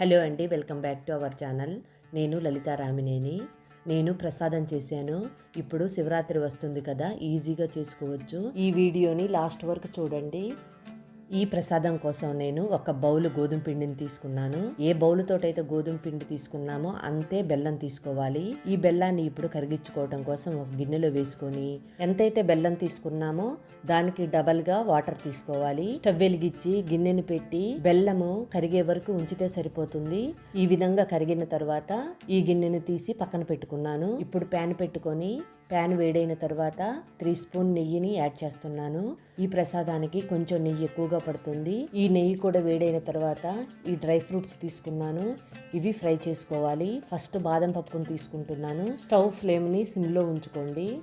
Hello అండి welcome back to our channel. నేను లలితారామినేని నేను ప్రసాదం చేశాను. ఇప్పుడు శివరాత్రి వస్తుంది కదా ఈజీగా చేసుకోవచ్చు. ఈ వీడియోని లాస్ట్ వరకు చూడండి. ఈ ప్రసాదం కోసం నేను ఒక బౌల్ గోధుమ పిండిని తీసుకున్నాను. ఏ బౌలుతోటైతే గోధుమ పిండి తీసుకున్నామో అంతే బెల్లం తీసుకోవాలి. ఈ బెల్లాన్ని ఇప్పుడు కరిగించుకోవడం కోసం ఒక గిన్నెలో వేసుకొని ఎంతైతే బెల్లం తీసుకున్నామో దానికి డబల్గా వాటర్ తీసుకోవాలి. స్టవ్ వెలిగించి గిన్నెని పెట్టి బెల్లము కరిగే వరకు ఉంచితే సరిపోతుంది. ఈ విధంగా కరిగిన తర్వాత ఈ గిన్నెని తీసి పక్కన పెట్టుకున్నాను. ఇప్పుడు ప్యాన్ పెట్టుకొని ప్యాన్ వేడైన తర్వాత త్రీ స్పూన్ నెయ్యిని యాడ్ చేస్తున్నాను. ఈ ప్రసాదానికి కొంచెం నెయ్యి ఎక్కువగా పడుతుంది. ఈ నెయ్యి కూడా వేడైన తర్వాత ఈ డ్రై ఫ్రూట్స్ తీసుకున్నాను. ఇవి ఫ్రై చేసుకోవాలి. ఫస్ట్ బాదం పప్పును తీసుకుంటున్నాను. స్టవ్ ఫ్లేమ్ని సిమ్లో ఉంచుకోండి.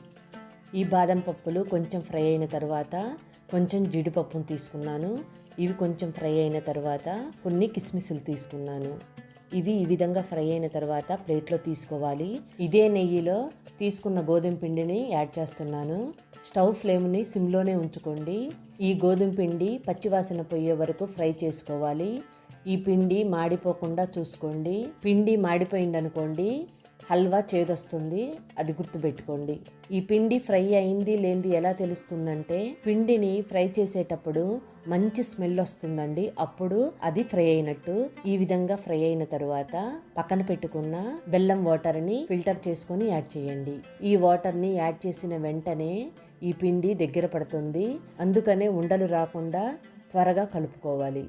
ఈ బాదం పప్పులు కొంచెం ఫ్రై అయిన తర్వాత కొంచెం జీడిపప్పును తీసుకున్నాను. ఇవి కొంచెం ఫ్రై అయిన తర్వాత కొన్ని కిస్మిస్లు తీసుకున్నాను. ఇవి ఈ విధంగా ఫ్రై అయిన తర్వాత ప్లేట్లో తీసుకోవాలి. ఇదే నెయ్యిలో తీసుకున్న గోధుమ పిండిని యాడ్ చేస్తున్నాను. స్టవ్ ఫ్లేమ్ని సిమ్లోనే ఉంచుకోండి. ఈ గోధుమ పిండి పచ్చివాసన పోయే వరకు ఫ్రై చేసుకోవాలి. ఈ పిండి మాడిపోకుండా చూసుకోండి. పిండి మాడిపోయిందనుకోండి హల్వా చేదొస్తుంది అది గుర్తుపెట్టుకోండి. ఈ పిండి ఫ్రై అయింది లేనిది ఎలా తెలుస్తుందంటే పిండిని ఫ్రై చేసేటప్పుడు మంచి స్మెల్ వస్తుందండి. అప్పుడు అది ఫ్రై అయినట్టు ఈ విధంగా ఫ్రై అయిన తర్వాత పక్కన పెట్టుకున్న బెల్లం వాటర్ని ఫిల్టర్ చేసుకొని యాడ్ చేయండి. ఈ వాటర్ని యాడ్ చేసిన వెంటనే ఈ పిండి దగ్గర పడుతుంది. అందుకనే ఉండలు రాకుండా త్వరగా కలుపుకోవాలి.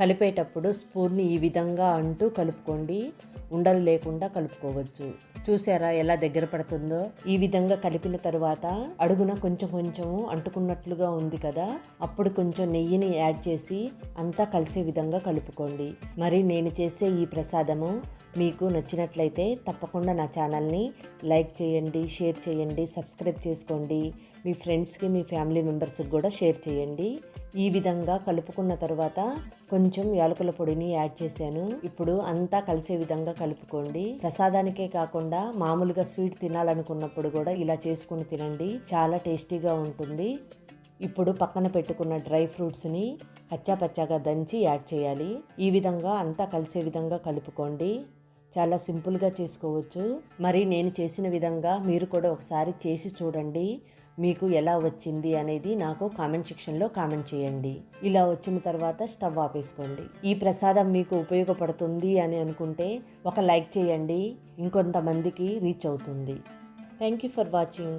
కలిపేటప్పుడు స్పూన్ని ఈ విధంగా అంటూ కలుపుకోండి. ఉండలు లేకుండా కలుపుకోవచ్చు. చూసారా ఎలా దగ్గర పడుతుందో? ఈ విధంగా కలిపిన తరువాత అడుగున కొంచెం కొంచెం అంటుకున్నట్లుగా ఉంది కదా? అప్పుడు కొంచెం నెయ్యిని యాడ్ చేసి అంతా కలిసే విధంగా కలుపుకోండి. మరి నేను చేసే ఈ ప్రసాదము మీకు నచ్చినట్లయితే తప్పకుండా నా ఛానల్ని లైక్ చేయండి షేర్ చేయండి సబ్స్క్రైబ్ చేసుకోండి. మీ ఫ్రెండ్స్కి మీ ఫ్యామిలీ మెంబర్స్కి కూడా షేర్ చేయండి. ఈ విధంగా కలుపుకున్న తర్వాత కొంచెం యాలకుల పొడిని యాడ్ చేశాను. ఇప్పుడు అంతా కలిసే విధంగా కలుపుకోండి. ప్రసాదానికే కాకుండా మామూలుగా స్వీట్ తినాలనుకున్నప్పుడు కూడా ఇలా చేసుకుని తినండి. చాలా టేస్టీగా ఉంటుంది. ఇప్పుడు పక్కన పెట్టుకున్న డ్రై ఫ్రూట్స్ని కచ్చా పచ్చాగా దంచి యాడ్ చేయాలి. ఈ విధంగా అంతా కలిసే విధంగా కలుపుకోండి. చాలా సింపుల్గా చేసుకోవచ్చు. మరి నేను చేసిన విధంగా మీరు కూడా ఒకసారి చేసి చూడండి. మీకు ఎలా వచ్చింది అనేది నాకు కామెంట్ సెక్షన్లో కామెంట్ చేయండి. ఇలా వచ్చిన తర్వాత స్టవ్ ఆపేసుకోండి. ఈ ప్రసాదం మీకు ఉపయోగపడుతుంది అని అనుకుంటే ఒక లైక్ చేయండి. ఇంకొంతమందికి రీచ్ అవుతుంది. Thank you for watching.